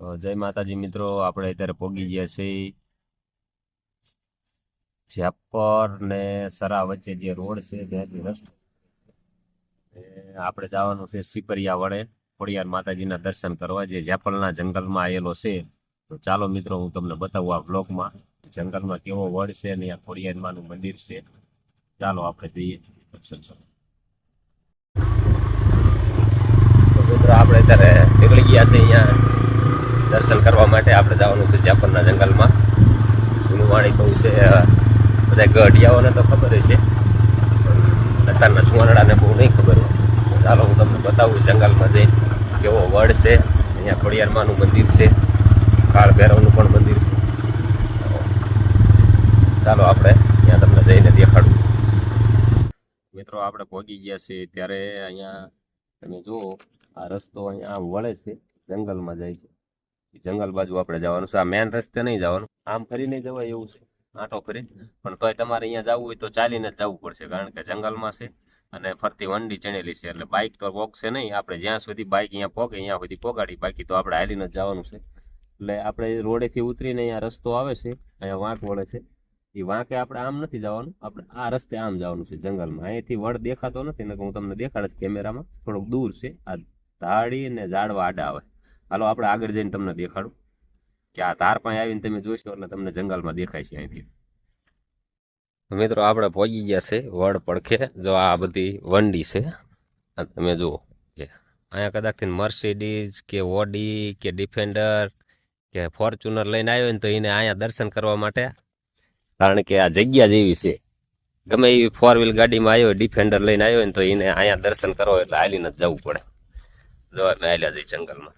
જય માતાજી મિત્રો. આપણે અત્યારે પોગી ગયા છીએ ઝાપર ને સરા વચ્ચે જે રોડ છે, ત્યાંથી રસ્તો. આપણે જવાનું છે સિપરિયા વડે. ખોડિયાર માતાજીના દર્શન કરવા. જે ઝાપલના જંગલમાં આવેલો છે. તો ચાલો મિત્રો, હું તમને બતાવું આ બ્લોકમાં જંગલમાં કેવો વડ છે ને આ ખોડિયારમાંનું મંદિર છે. ચાલો આપણે જઈએ દર્શન કરવા. મિત્રો, આપણે અત્યારે નીકળી ગયા છે અહીંયા. દર્શન કરવા માટે આપણે જવાનું છે જાપરના જંગલમાં. જૂનું વાણી છે બધા ગઢિયાઓને તો ખબર છે પણ અત્યારના જુવાનડાને બહુ નહીં ખબર હોય. ચાલો હું તમને બતાવું જંગલમાં જઈ કેવો વડ છે, અહીંયા ખોડિયારમાંનું મંદિર છે, કાળ ભૈરવનું પણ મંદિર છે. ચાલો આપણે ત્યાં તમને જઈને દેખાડું. મિત્રો, આપણે પહોંચી ગયા છીએ ત્યારે અહીંયા તમે જુઓ, આ રસ્તો અહીંયા વળે છે, જંગલમાં જાય છે. જંગલ બાજુ આપણે જવાનું છે. આ મેન રસ્તે નહીં જવાનું. આમ ફરીને જવાય એવું છે. આંટો ફરી પણ તોય તમારે અહીંયા જવું હોય તો ચાલીને જ જવું પડશે, કારણ કે જંગલમાં છે અને ફરતી વંડી ચણેલી છે. એટલે બાઇક તો પોગશે નહીં. આપણે જ્યાં સુધી બાઇક અહીંયા પોગે અહીંયા સુધી પોગાડી. બાકી તો આપણે હાલીને જ જવાનું છે. એટલે આપણે રોડેથી ઉતરીને અહીંયા રસ્તો આવે છે. અહીંયા વાંક વળે છે. એ વાંકે આપણે આમ નથી જવાનું. આપણે આ રસ્તે આમ જવાનું છે જંગલમાં. અહીંયાથી વડ દેખાતો નથી. ને હું તમને દેખાડ કેમેરામાં. થોડુંક દૂર છે. આ ધાડી ને ઝાડવા આડા આવે. હાલો, આપણે આગળ જઈને તમને દેખાડું. કે આ તાર પાસે આવીને તમે જોશો એટલે તમને જંગલમાં દેખાય છે અહીંથી. મિત્રો, આપણે પહોંચી ગયા છે વડ પડખે. જો આ બધી વંડી છે. તમે જુઓ કે અહીંયા કદાચથી મર્સિડીઝ કે ઓડી કે ડિફેન્ડર કે ફોર્ચ્યુનર લઈને આવ્યો ને તો એને અહીંયા દર્શન કરવા માટે. કારણ કે આ જગ્યા જેવી છે. ગમે એવી ફોર વ્હીલ ગાડીમાં આવ્યો, ડિફેન્ડર લઈને આવ્યો ને તો એને અહીંયા દર્શન કરો એટલે હાલીને જ જવું પડે. જો અમે હાલ્યા જઈ જંગલમાં.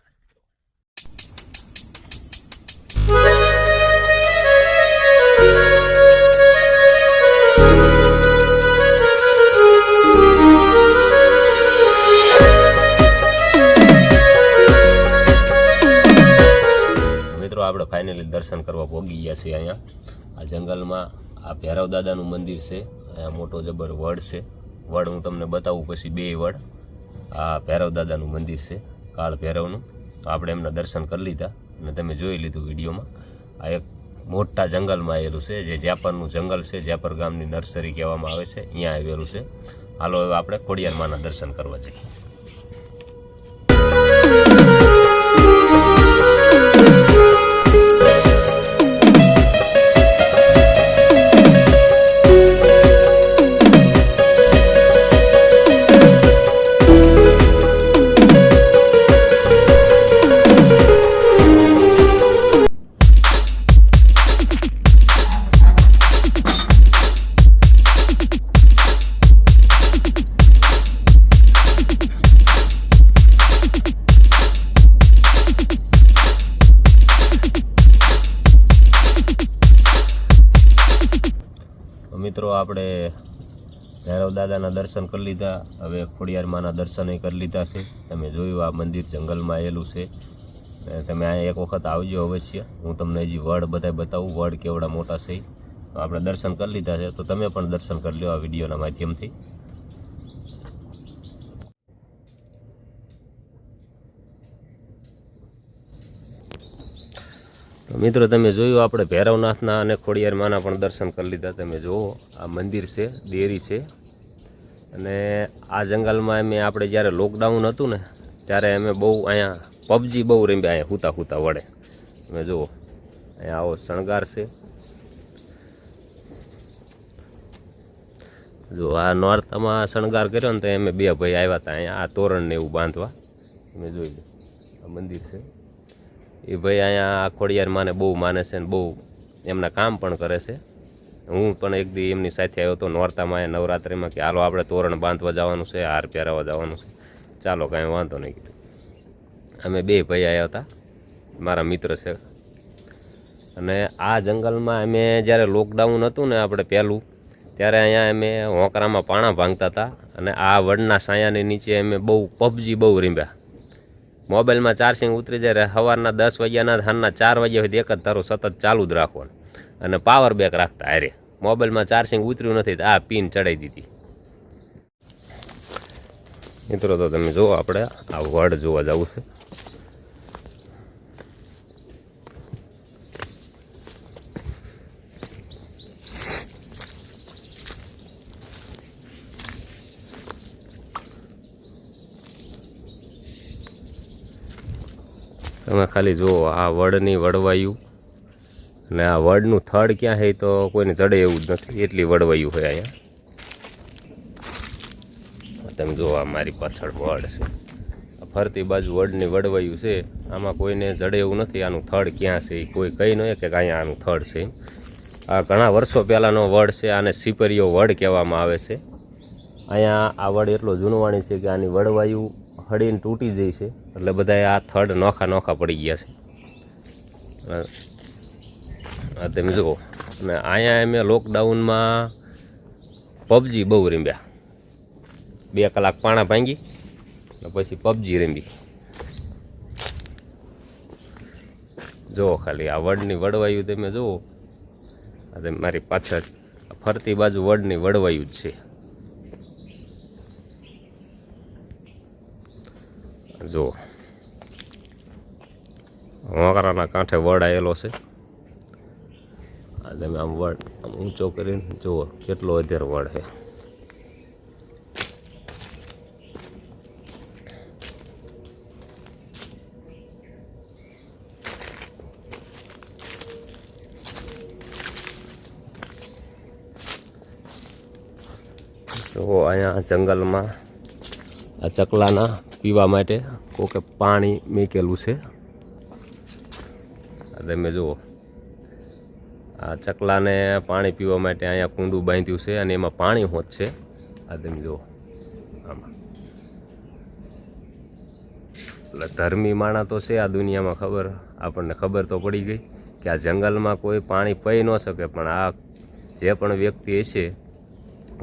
મિત્રો, આપણે ફાઇનલી દર્શન કરવા પહોંચી ગયા છીએ અહીંયા. આ જંગલમાં આ ભૈરવ દાદાનું મંદિર છે. અહીંયા મોટો જબર વડ છે. વડ હું તમને બતાવું પછી બે વડ. આ ભૈરવ દાદાનું મંદિર છે, કાળ ભૈરવનું. તો આપણે એમના દર્શન કરી લીધા અને તમે જોઈ લીધું વિડીયોમાં. આ એક મોટા જંગલમાં આવેલું છે, જે જાપરનું જંગલ છે જાપર ગામની નર્સરી કહેવામાં આવે છે, અહીંયા આવેલું છે. હાલો હવે આપણે ખોડિયાર માના દર્શન કરવા જઈએ. મિત્રો, આપણે ભૈરવ દાદાના દર્શન કરી લીધા. હવે ખોડિયારમાંના માના દર્શન કરી લીધા છે. તમે જોયું આ મંદિર જંગલમાં આવેલું છે. તમે અહીંયા એક વખત આવજો અવશ્ય. હું તમને હજી વડ બધા બતાવું, વડ કેવડા મોટા છે આપણે દર્શન કરી લીધા છે. તો તમે પણ દર્શન કરી લો આ વિડીયોના માધ્યમથી. મિત્રો, તમે જોયું, આપણે ભૈરવનાથના અને ખોડિયારમાંના પણ દર્શન કરી લીધા. તમે જુઓ, આ મંદિર છે, દેરી છે. અને આ જંગલમાં અમે આપણે જ્યારે લોકડાઉન હતું ને, ત્યારે અમે બહુ અહીંયા પબજી બહુ રમ્યા, અહીંયા હુતા હુતા વડે. તમે જુઓ, અહીંયા આવો શણગાર છે. જો આ નોર્થમાં શણગાર કર્યો ને તો અમે બે ભાઈ આવ્યા હતા અહીંયા, આ તોરણને એવું બાંધવા. તમે જોઈ લો, આ મંદિર છે. એ ભાઈ અહીંયા ખોડિયાર માને બહુ માને છે ને બહુ એમના કામ પણ કરે છે. હું પણ એક દી એમની સાથે આવ્યો હતો નોરતામાં નવરાત્રિમાં કે હાલો આપણે તોરણ બાંધવા જવાનું છે, હાર પહેરાવવા જવાનું છે. ચાલો કાંઈ વાંધો નહીં કીધું. અમે બે ભાઈ આવ્યા હતા, મારા મિત્ર છે. અને આ જંગલમાં અમે જ્યારે લોકડાઉન હતું ને આપણે પહેલું, ત્યારે અહીંયા અમે હોંકરામાં પાણા ભાંગતા હતા અને આ વડના સાયાની નીચે અમે બહુ પબજી બહુ રીમ્યા. મોબાઈલમાં ચાર્જિંગ ઉતરી જાય સવારના દસ વાગ્યાના સાંજના ચાર વાગ્યા સુધી એક જ તારું સતત ચાલુ જ રાખવાનું. અને પાવર બેક રાખતા અરે મોબાઈલમાં ચાર્જિંગ ઉતર્યું નથી તો આ પિન ચડાવી દીધી. મિત્રો, તો તમે જુઓ આપણે આ વડ જોવા જવું છે. તમે ખાલી જુઓ આ વડની વડવાયું અને આ વડનું થડ ક્યાં છે તો કોઈને ચડે એવું જ નથી. એટલી વડવાયું હોય અહીંયા. તમે જુઓ આ મારી પાછળ વડ છે. ફરતી બાજુ વડની વડવાયું છે. આમાં કોઈને જડે એવું નથી. આનું થડ ક્યાં છે કોઈ કહી ન કે અહીંયા આનું થડ છે. આ ઘણા વર્ષો પહેલાંનો વડ છે. આને સિપરીઓ વડ કહેવામાં આવે છે. અહીંયા આ વડ એટલો જૂનવાણી છે કે આની વડવાયું હળીને તૂટી જાય છે. એટલે બધા આ થડ નોખા નોખા પડી ગયા છે. તમે જુઓ. અને અહીંયા અમે લોકડાઉનમાં પબજી બહુ રીંબ્યા બે કલાક પાણા ભાંગી અને પછી પબજી રીંબી જુઓ ખાલી આ વડની વડવાયું તમે જુઓ. મારી પાછળ ફરતી બાજુ વડની વડવાયું જ છે. જુઓ વાંકરાના કાંઠે વડ આવેલો છે. આ તમે આમ વડ આમ ઊંચો કરીને જુઓ, કેટલો અધેર વડ છે. જુઓ, અહીંયા જંગલમાં આ ચકલાના પીવા માટે. કોકે પાણી મૂકેલું છે. તમે જુઓ. આ ચકલાને પાણી પીવા માટે અહીંયા કુંડું બાંધ્યું છે અને એમાં પાણી હોત છે. આ તમે જુઓ. આમાં. એટલે ધર્મી માણા તો છે આ દુનિયામાં ખબર. આપણને ખબર તો પડી ગઈ કે આ જંગલમાં કોઈ પાણી પી ન શકે, પણ આ જે પણ વ્યક્તિ હશે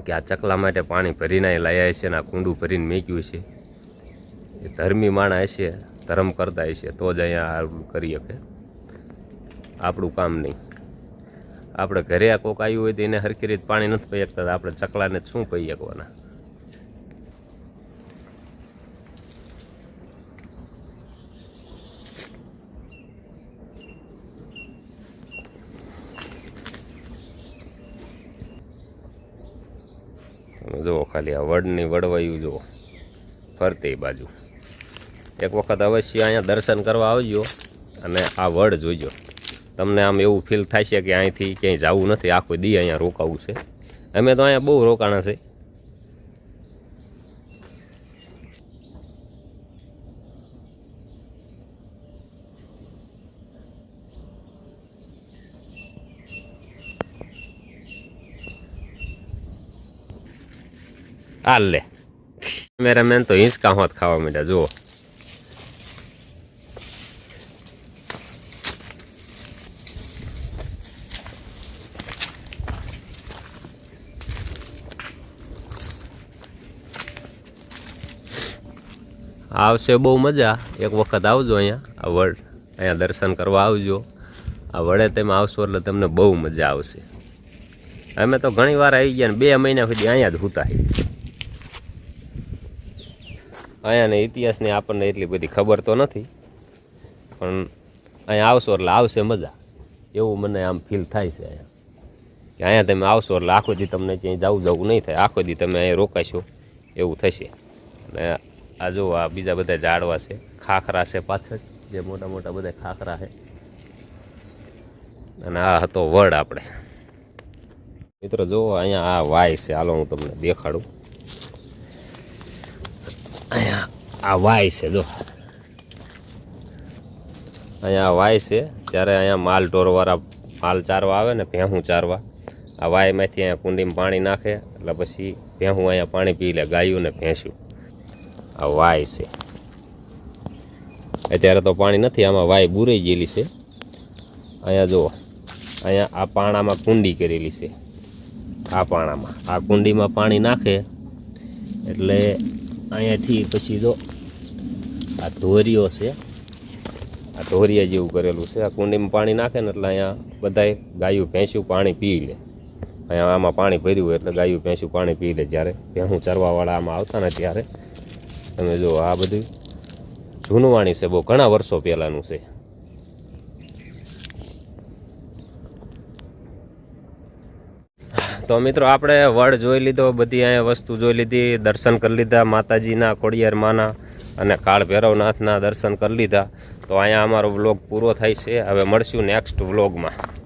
કે આ ચકલા માટે પાણી ભરીને લાયા છે અને આ કુંડું ભરીને મૂક્યું છે. એ ધર્મી માણા હશે, ધર્મ કરતા હશે, તો જ અહીંયા કરી શકે. આપણું કામ નહીં. આપણે ઘરે આ કોક આવ્યું હોય તો એને હરખી રીતે પાણી નથી પી શકતા આપણે ચકલાને શું પી શકવાના? તમે જુઓ, ખાલી આ વડની વડવાયું જુઓ. ફરતે બાજુ. એક વખત અવશ્ય અહીંયા દર્શન કરવા આવજો અને આ વડ જોઈજો તમને આમ એવું ફીલ છે કે અહીંથી ક્યાંય જવું નથી, આખો દી અહીંયા રોકાવું છે. અમે તો અહીંયા બહુ રોકાણા છે. હાલ લે. મેરા મેન તો હિંચકા હોત ખાવા માંડ્યા, જુઓ. આવશે બહુ મજા. એક વખત આવજો અહીંયા, આ વડ. અહીંયા દર્શન કરવા આવજો. આ વડે તમે આવશો એટલે તમને બહુ મજા આવશે. અમે તો ઘણી વાર આવી ગયા ને બે મહિના સુધી અહીંયા જ હોતા અહીંયાના ઇતિહાસની આપણને એટલી બધી ખબર તો નથી, પણ અહીંયા આવશો એટલે આવશે મજા. એવું મને આમ ફીલ થાય છે અહીંયા. કે અહીંયા તમે આવશો એટલે આખો દી તમને ક્યાંય જવું જવું નહીં થાય. આખો દી તમે અહીંયા રોકાશો, એવું થશે. અને આ જો આ બીજા બધા ઝાડવા છે, ખાખરા છે પાછળ, જે મોટા મોટા બધા ખાખરા છે. અને આ હતો વડ આપણે. મિત્રો જુઓ અહીંયા આ વાય છે, હાલો હું તમને દેખાડું. અહીંયા આ વાય છે, જો. અહીંયા વાય છે, ત્યારે અહીંયા માલ ઢોરવાળા માલ ચારવા આવે ને, ભેહું ચારવા. આ વાયમાંથી અહીંયા કુંડીમાં પાણી નાખે, એટલે પછી ભેહું અહીંયા પાણી પી લે, ગાયું ને ભેંસું આ વાય છે. અત્યારે તો પાણી નથી, આમાં વાય બુરાઈ ગયેલી છે. અહીંયા જુઓ, અહીંયા આ પાણામાં કુંડી કરેલી છે. આ પાણામાં, આ કુંડીમાં પાણી નાખે એટલે અહીંયાથી પછી જો આ ધોરીઓ છે, આ ધોરિયા જેવું કરેલું છે. આ કુંડીમાં પાણી નાખે ને એટલે અહીંયા બધાય ગાયું ભેંસું પાણી પી લે. અહીંયા આમાં પાણી ભર્યું એટલે ગાયું ભેંસું પાણી પી લે જ્યારે. ભેંસું ચરવાવાળા આમાં આવતા ને ત્યારે. તમે જુઓ આ બધું જૂનવાણી છે, બહુ ઘણા વર્ષો પહેલાંનું છે. તો મિત્રો આપણે વડ જોઈ લીધો, બધી અહીંયા વસ્તુ જોઈ લીધી, દર્શન કરી લીધા, માતાજીના, ખોડિયાર માના અને કાળ ભૈરવનાથના દર્શન કરી લીધા. તો અહીંયા અમારો વ્લોગ પૂરો થાય છે. હવે મળશું નેક્સ્ટ વ્લોગમાં.